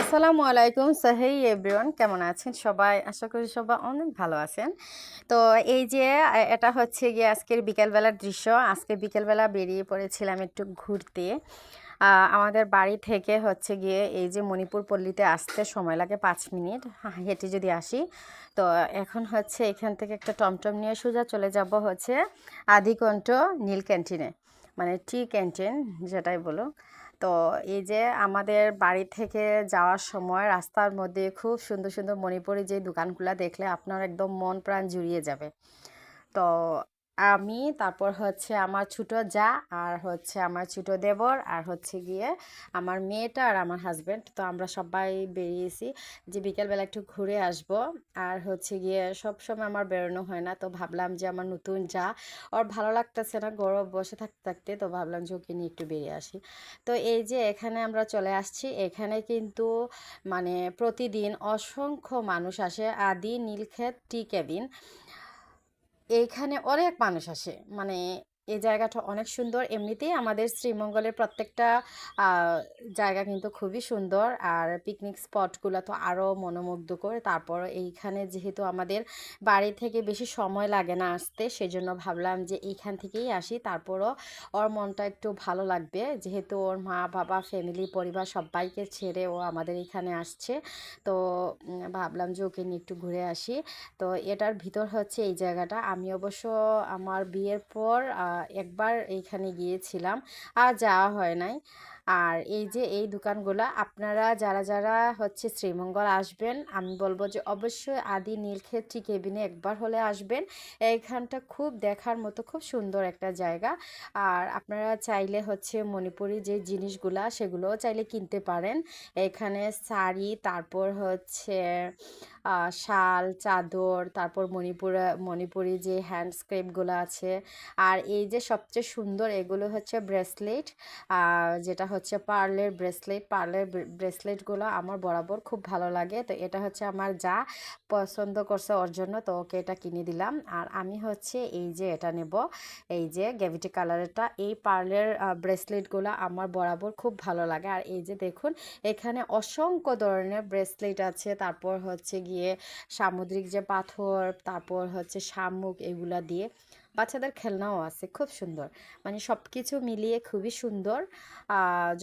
আসসালামু আলাইকুম। সাহেই এভরিওয়ান, কেমন আছেন সবাই? আশা করি সবাই অনেক ভালো আছেন। তো এই যে, এটা হচ্ছে গিয়ে আজকের বিকেলবেলার দৃশ্য। আজকে বিকেলবেলা বেরিয়ে পড়েছিলাম একটু ঘুরতে। আমাদের বাড়ি থেকে হচ্ছে গিয়ে এই যে মণিপুর পল্লীতে আসতে সময় লাগে পাঁচ মিনিট। হেঁটে যদি আসি, তো এখন হচ্ছে এখান থেকে একটা টমটম নিয়ে সোজা চলে যাব হচ্ছে আদিকণ্ঠ নীল ক্যান্টিনে। মানে টি ক্যান্টিন, যেটাই বলো তো এই যে আমাদের বাড়ি থেকে যাওয়ার সময় রাস্তার মধ্যে খুব সুন্দর সুন্দর মণিপুরি যে দোকানগুলো দেখলে আপনার একদম মন প্রাণ জুড়িয়ে যাবে। তো আমি, তারপর হচ্ছে আমার ছোট যা, আর হচ্ছে আমার ছোট দেবর, আর হচ্ছে গিয়ে আমার মেয়েটা আর আমার হাজব্যান্ড তো আমরা সবাই বেরিয়েছি যে বিকেলবেলা একটু ঘুরে আসব। আর হচ্ছে গিয়ে সব সময় আমার বেরোনো হয় না। তো ভাবলাম যে আমার নতুন যা, ওর ভালো লাগতেছে না, গরম বসে থাকতে থাকতে, তো ভাবলাম যে ওকে নিয়ে একটু বেরিয়ে আসি। তো এই যে এখানে আমরা চলে আসছি, এখানে কিন্তু মানে প্রতিদিন অসংখ্য মানুষ আসে। আদি, নীলক্ষেত, টি কেবিন। এইখানে অনেক মানুষ আসে। মানে এই জায়গাটা অনেক সুন্দর। এমনিতেই আমাদের শ্রীমঙ্গলের প্রত্যেকটা জায়গা কিন্তু খুবই সুন্দর। আর পিকনিক স্পটগুলো তো আরও মনোমুগ্ধকর। তারপর এইখানে যেহেতু আমাদের বাড়ি থেকে বেশি সময় লাগে না আসতে, সেজন্য ভাবলাম যে এইখান থেকেই আসি। তারপরও ওর মনটা একটু ভালো লাগবে। যেহেতু ওর মা, বাবা ফ্যামিলি পরিবার সবাইকে ছেড়ে ও আমাদের এখানে আসছে, তো ভাবলাম যে ওকে নিয়ে একটু ঘুরে আসি। তো এটার ভিতর হচ্ছে এই জায়গাটা। আমি অবশ্য আমার বিয়ের পর একবার এইখানে গিয়েছিলাম আর যাওয়া হয় নাই। আর এই যে এই দোকানগুলো, আপনারা যারা যারা হচ্ছে শ্রীমঙ্গল আসবেন, আমি বলব যে অবশ্যই আদি নীলক্ষেত টি কেবিনে একবার হলে আসবেন। এইখানটা খুব দেখার মতো, খুব সুন্দর একটা জায়গা। আর আপনারা চাইলে হচ্ছে মণিপুরি যে জিনিসগুলা, সেগুলোও চাইলে কিনতে পারেন। এখানে শাড়ি, তারপর হচ্ছে শাল, চাদর, তারপর মণিপুর, মণিপুরি যে হ্যান্ড স্ক্রেপগুলো আছে। আর এই যে সবচেয়ে সুন্দর এগুলো হচ্ছে ব্রেসলেট যেটা হচ্ছে পার্লের ব্রেসলেট। পার্লের ব্রেসলেটগুলো আমার বরাবর খুব ভালো লাগে। তো এটা হচ্ছে আমার যা পছন্দ করছে ওর জন্য, তো ওকে এটা কিনে দিলাম। আর আমি হচ্ছে এই যে এটা নেব, এই যে গ্যাভিটি কালারেরটা, এই পার্লের ব্রেসলেটগুলো আমার বরাবর খুব ভালো লাগে। আর এই যে দেখুন, এখানে অসংখ্য ধরনের ব্রেসলেট আছে। তারপর হচ্ছে গিয়ে সামুদ্রিক যে পাথর, তারপর হচ্ছে শামুক এগুলা দিয়ে। বাচ্চাদের খেলনাও আছে, খুব সুন্দর। মানে সব কিছু মিলিয়ে খুবই সুন্দর।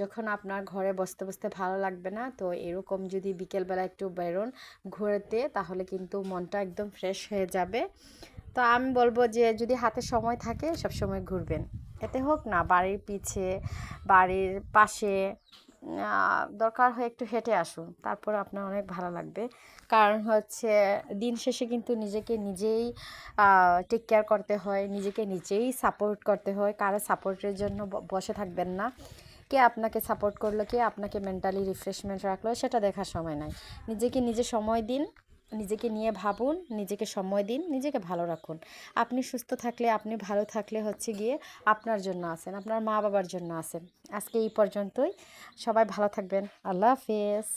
যখন আপনার ঘরে বসতে বসতে ভালো লাগবে না, তো এরকম যদি বিকেলবেলা একটু বেরোন ঘুরতে, তাহলে কিন্তু মনটা একদম ফ্রেশ হয়ে যাবে। তো আমি বলব যে, যদি হাতে সময় থাকে সব সময় ঘুরবেন। এতে হোক না, বাড়ির পিছে, বাড়ির পাশে দরকার হয় একটু হেঁটে আসুন, তারপর আপনার অনেক ভালো লাগবে। কারণ হচ্ছে দিন শেষে কিন্তু নিজেকে নিজেই টেক কেয়ার করতে হয়, নিজেকে নিজেই সাপোর্ট করতে হয়। কারও সাপোর্টের জন্য বসে থাকবেন না। কে আপনাকে সাপোর্ট করল, কে আপনাকে মেন্টালি রিফ্রেশমেন্ট রাখল, সেটা দেখার সময় নাই। নিজেকে নিজে সময় দিন নিজেকে নিয়ে ভাবুন, নিজেকে সময় দিন, নিজেকে ভালো রাখুন। আপনি সুস্থ থাকলে, আপনি ভালো থাকলে হচ্ছে গিয়ে আপনার জন্য আসেন আপনার মা বাবার জন্য আসেন আজকে এই পর্যন্তই। সবাই ভালো থাকবেন। আল্লাহ হাফেজ।